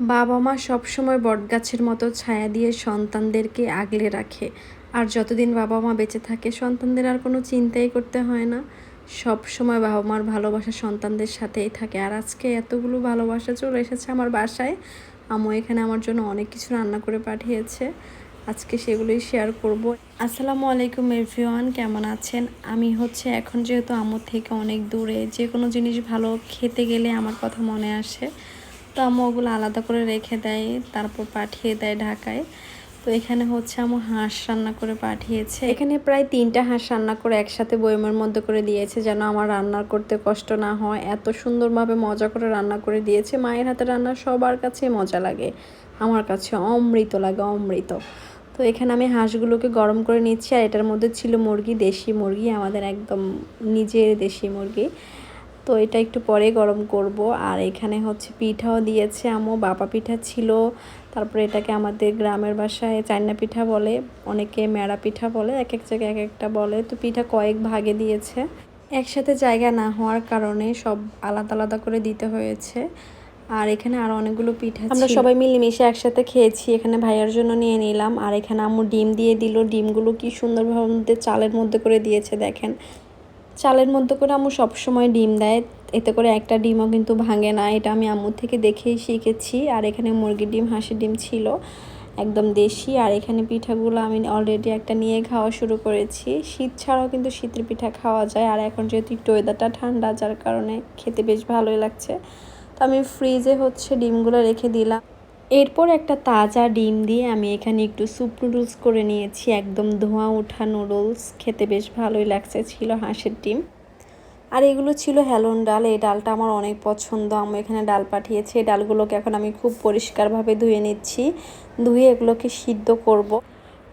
বাবা মা সবসময় বটগাছের মতো ছায়া দিয়ে সন্তানদেরকে আগলে রাখে। আর যতদিন বাবা মা বেঁচে থাকে, সন্তানদের আর কোনো চিন্তাই করতে হয় না। সব সময় বাবা মার ভালোবাসা সন্তানদের সাথেই থাকে। আর আজকে এতগুলো ভালোবাসা চলে এসেছে আমার বাসায়। আমু এখানে আমার জন্য অনেক কিছু রান্না করে পাঠিয়েছে। আজকে সেগুলোই শেয়ার করব। আসসালামু আলাইকুম এভরিওয়ান কেমন আছেন? আমি হচ্ছে এখন যেহেতু আমার থেকে অনেক দূরে, যে কোনো জিনিস ভালো খেতে গেলে আমার কথা মনে আসে। তো আম্মু ওগুলো আলাদা করে রেখে দেয়, তারপর পাঠিয়ে দেয় ঢাকায়। তো এখানে হচ্ছে আমু হাঁস রান্না করে পাঠিয়েছে। এখানে প্রায় তিনটা হাঁস রান্না করে একসাথে বয়মের মধ্যে করে দিয়েছে যেন আমার রান্নার করতে কষ্ট না হয়। এত সুন্দরভাবে মজা করে রান্না করে দিয়েছে। মায়ের হাতে রান্না সবার কাছে মজা লাগে। আমার কাছে অমৃত লাগে, অমৃত। তো এখানে আমি হাঁসগুলোকে গরম করে নিচ্ছি আর এটার মধ্যে ছিল মুরগি, দেশি মুরগি, আমাদের একদম নিজের দেশি মুরগি। তো এটা একটু পরে গরম করব। আর এখানে হচ্ছে পিঠাও দিয়েছে আমও বাপা পিঠা ছিল। তারপরে এটাকে আমাদের গ্রামের বাসায় চাইনা পিঠা বলে অনেকে মেড়া পিঠা বলে এক এক জায়গায় এক একটা বলে। তো পিঠা কয়েক ভাগে দিয়েছে। একসাথে জায়গা না হওয়ার কারণে সব আলাদা আলাদা করে দিতে হয়েছে। আর এখানে আরও অনেকগুলো পিঠা আমরা সবাই মিলেমিশে একসাথে খেয়েছি এখানে ভাইয়ার জন্য নিয়ে নিলাম। আর এখানে আম্মু ডিম দিয়ে দিল। ডিমগুলো কি সুন্দরভাবে চালের মধ্যে করে দিয়েছে দেখেন। চালের মধ্যে করে আম্মু সবসময় ডিম দেয়। এতে করে একটা ডিমও কিন্তু ভাঙে না। এটা আমি আম্মুর থেকে দেখেই শিখেছি। আর এখানে মুরগির ডিম, হাঁসের ডিম ছিল একদম দেশি। আর এখানে পিঠাগুলো আমি অলরেডি একটা নিয়ে খাওয়া শুরু করেছি। শীত ছাড়াও কিন্তু শীতের পিঠা খাওয়া যায়। আর এখন যেহেতু একটু ওয়েদারটা ঠান্ডা, যার কারণে খেতে বেশ ভালোই লাগছে। তো আমি ফ্রিজে হচ্ছে ডিমগুলো রেখে দিলাম। এরপর একটা তাজা ডিম দিয়ে আমি এখানে একটু স্যুপ নুডলস করে নিয়েছি, একদম ধোঁয়া ওঠা নুডলস খেতে বেশ ভালোই লাগছে, ছিল হাঁসের ডিম। আর এগুলো ছিল হেলন ডাল, এই ডালটা আমার অনেক পছন্দ। আমি এখানে ডাল পাঠিয়েছি, এই ডালগুলোকে এখন আমি খুব পরিষ্কারভাবে ধুয়ে নিচ্ছি। ধুয়ে এগুলোকে সিদ্ধ করব।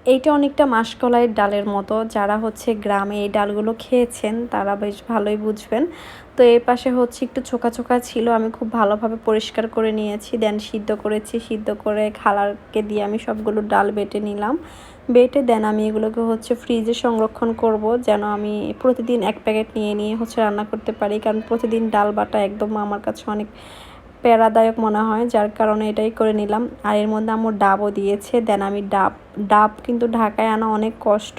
এইটা অনেকটা মাসকলাইয়ের ডালের মতো। যারা হচ্ছে গ্রামে এই ডালগুলো খেয়েছেন, তারা বেশ ভালোই বুঝবেন। তো এর পাশে হচ্ছে একটু ছোকা ছোকা ছিল, আমি খুব ভালোভাবে পরিষ্কার করে নিয়েছি, দেন সিদ্ধ করেছি। সিদ্ধ করে খালারকে দিয়ে আমি সবগুলো ডাল বেটে নিলাম। বেটে দেন আমি এগুলোকে হচ্ছে ফ্রিজে সংরক্ষণ করব, যেন আমি প্রতিদিন এক প্যাকেট নিয়ে নিয়ে হচ্ছে রান্না করতে পারি। কারণ প্রতিদিন ডাল বাটা একদম আমার কাছে অনেক প্যারাদায়ক মনে হয়, যার কারণে এটাই করে নিলাম। আর এর মধ্যে আমার ডাবও দিয়েছে, দেন আমি ডাব ডাব কিন্তু ঢাকায় আনা অনেক কষ্ট।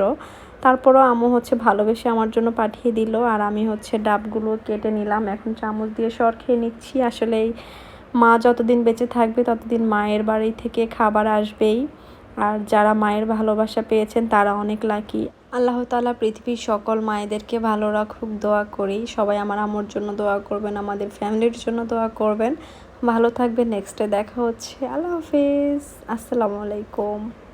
তারপরও আমু হচ্ছে ভালোবেসে আমার জন্য পাঠিয়ে দিল, আর আমি হচ্ছে ডাবগুলো কেটে নিলাম। এখন চামচ দিয়ে সর খেয়ে নিচ্ছি। আসলে মা যতদিন বেঁচে থাকবে, ততদিন মায়ের বাড়ি থেকে খাবার আসবেই। আর যারা মায়ের ভালোবাসা পেয়েছেন, তারা অনেক লাকি আল্লাহ তালা পৃথিবীর সকল মায়েদেরকে ভালো রাখুক, দোয়া করি। সবাই আমার আমার জন্য দোয়া করবেন, আমাদের ফ্যামিলির জন্য দোয়া করবেন। ভালো থাকবেন নেক্সটে দেখা হচ্ছে। আল্লাহ হাফিজ। আসসালামু আলাইকুম।